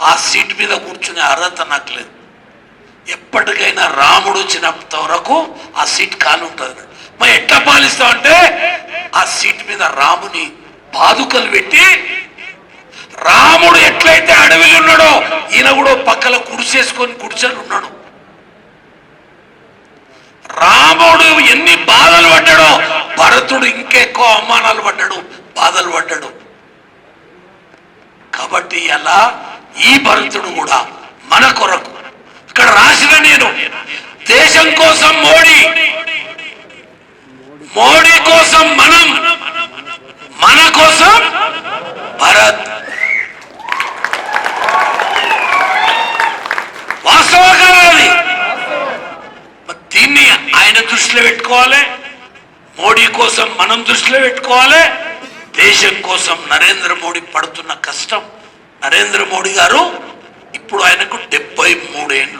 ఆ సీట్ మీద కూర్చునే అర్హత నాకు లేదు. ఎప్పటికైనా రాముడు వచ్చినంత వరకు ఆ సీట్ ఖాళీ ఉంటుంది. మరి ఎట్లా పాలిస్తామంటే ఆ సీట్ మీద రాముని పాదుకలు పెట్టి రాముడు ఎట్లయితే అడవిలో ఉన్నాడో ఈయన కూడా పక్కల కుడిసేసుకొని కుడిచని ఉన్నాడు. రాముడు ఎన్ని బాధలు పడ్డాడో భరతుడు ఇంకెక్కువ అవమానాలు పడ్డాడు బాధలు పడ్డాడు. కాబట్టి ఎలా ఈ భరతుడు కూడా మన కొరకు. ఇక్కడ రాసిన నేను దేశం కోసం మోడీ మోడీ కోసం మనం మన కోసం భరత్. వాస్తవం అది. దీన్ని ఆయన దృష్టిలో పెట్టుకోవాలి మోడీ కోసం మనం దృష్టిలో పెట్టుకోవాలి దేశం కోసం నరేంద్ర మోడీ పడుతున్న కష్టం. నరేంద్ర మోడీ గారు ఇప్పుడు ఆయనకు డెబ్బై మూడేండ్లు